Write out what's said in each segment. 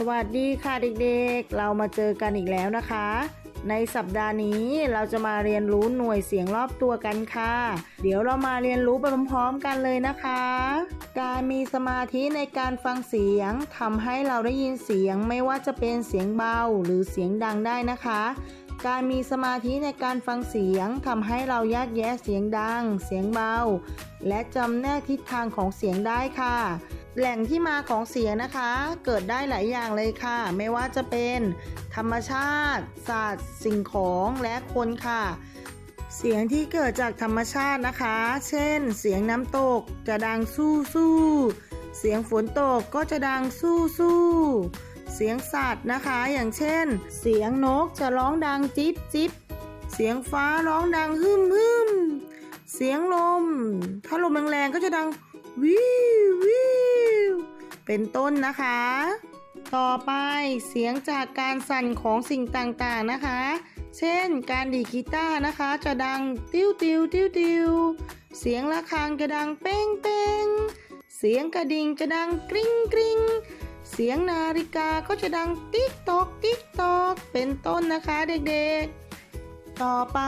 สวัสดีค่ะเด็กๆ เรามาเจอกันอีกแล้วนะคะ ในสัปดาห์นี้เราจะมาเรียนรู้หน่วยเสียงรอบตัวกันค่ะ เดี๋ยวเรามาเรียนรู้ไปพร้อมๆกันเลยนะคะ การมีสมาธิในการฟังเสียงทำให้เราได้ยินเสียงไม่ว่าจะเป็นเสียงเบาหรือเสียงดังได้นะคะ การมีสมาธิในการฟังเสียงทำให้เราแยกแยะเสียงดัง เสียงเบา และจำแนกทิศทางของเสียงได้ค่ะ แหล่งที่มาของเสียงนะคะ เกิดได้หลายอย่างเลยค่ะ ไม่ว่าจะเป็นธรรมชาติสัตว์สิ่งของและคนค่ะ เสียงที่เกิดจากธรรมชาตินะคะ เช่น เสียงน้ำตกจะดังสู้สู้เสียงฝนตกก็จะดังสู้สู้เสียงสัตว์นะคะ อย่างเช่น เสียงนกจะร้องดังจิ๊บจิ๊บเสียงฟ้าร้องดังฮึมฮึมเสียงลม ถ้าลมแรงๆก็จะดังวิววิว เป็นต้นนะคะ ต่อไปเสียงจากการสั่นของสิ่งต่างๆนะคะ เช่นการดีกีตาร์นะคะ จะดังติ้วติ้วติ้วติ้วเสียงะระฆังจะดังเป้งเป้งเสียงกระดิ่งจะดังกริ๊งกริ๊งเสียงนาฬิกาก็จะดังติ๊กตอกติ๊กตอกเป็นต้นนะคะเด็กๆ ต่อไป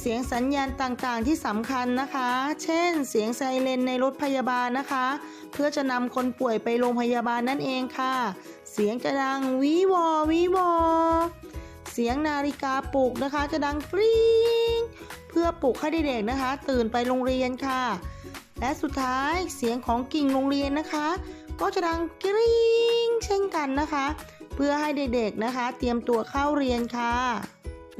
เสียงสัญญาณต่างๆ ที่สำคัญนะคะ เช่น เสียงไซเรนในรถพยาบาลนะคะ เพื่อจะนำคนป่วยไปโรงพยาบาลนั่นเองค่ะ เสียงจะดังวีวอวีวอเสียงนาฬิกาปลุกนะคะ จะดังกริ๊งเพื่อปลุกให้เด็กๆนะคะ ตื่นไปโรงเรียนค่ะ และสุดท้ายเสียงของกิ่งโรงเรียนนะคะ ก็จะดังกริ๊งเช่นกันนะคะ เพื่อให้เด็กๆนะคะ เตรียมตัวเข้าเรียนค่ะ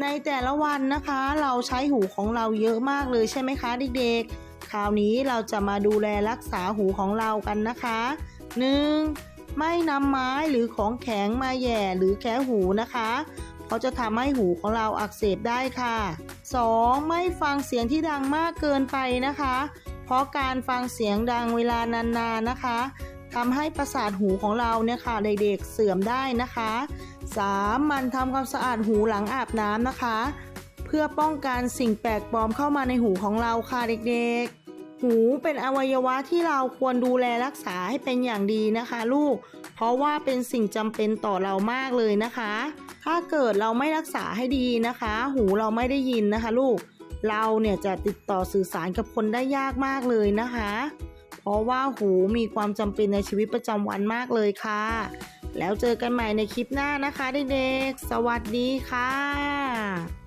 ในแต่ละวันนะคะ เราใช้หูของเราเยอะมากเลยใช่ไหมคะเด็กๆ คราวนี้เราจะมาดูแลรักษาหูของเรากันนะคะ 1. ไม่นำไม้หรือของแข็งมาแย่หรือแคะหูนะคะเพราะจะทำให้หูของเราอักเสบได้ค่ะ 2. ไม่ฟังเสียงที่ดังมากเกินไปนะคะ เพราะการฟังเสียงดังเวลานานๆนะคะทำให้ประสาทหูของเราเนี่ยค่ะเด็กๆเสื่อมได้นะคะ 3. มันทำความสะอาดหูหลังอาบน้ำนะคะ เพื่อป้องกันสิ่งแปลกปลอมเข้ามาในหูของเราค่ะเด็กๆ หูเป็นอวัยวะที่เราควรดูแลรักษาให้เป็นอย่างดีนะคะ ลูก เพราะว่าเป็นสิ่งจำเป็นต่อเรามากเลยนะคะ ถ้าเกิดเราไม่รักษาให้ดีนะคะ หูเราไม่ได้ยินนะคะ ลูก เราเนี่ยจะติดต่อสื่อสารกับคนได้ยากมากเลยนะคะ เพราะว่าหูมีความจำเป็นในชีวิตประจำวันมากเลยค่ะ แล้วเจอกันใหม่ในคลิปหน้านะคะเด็กๆ สวัสดีค่ะ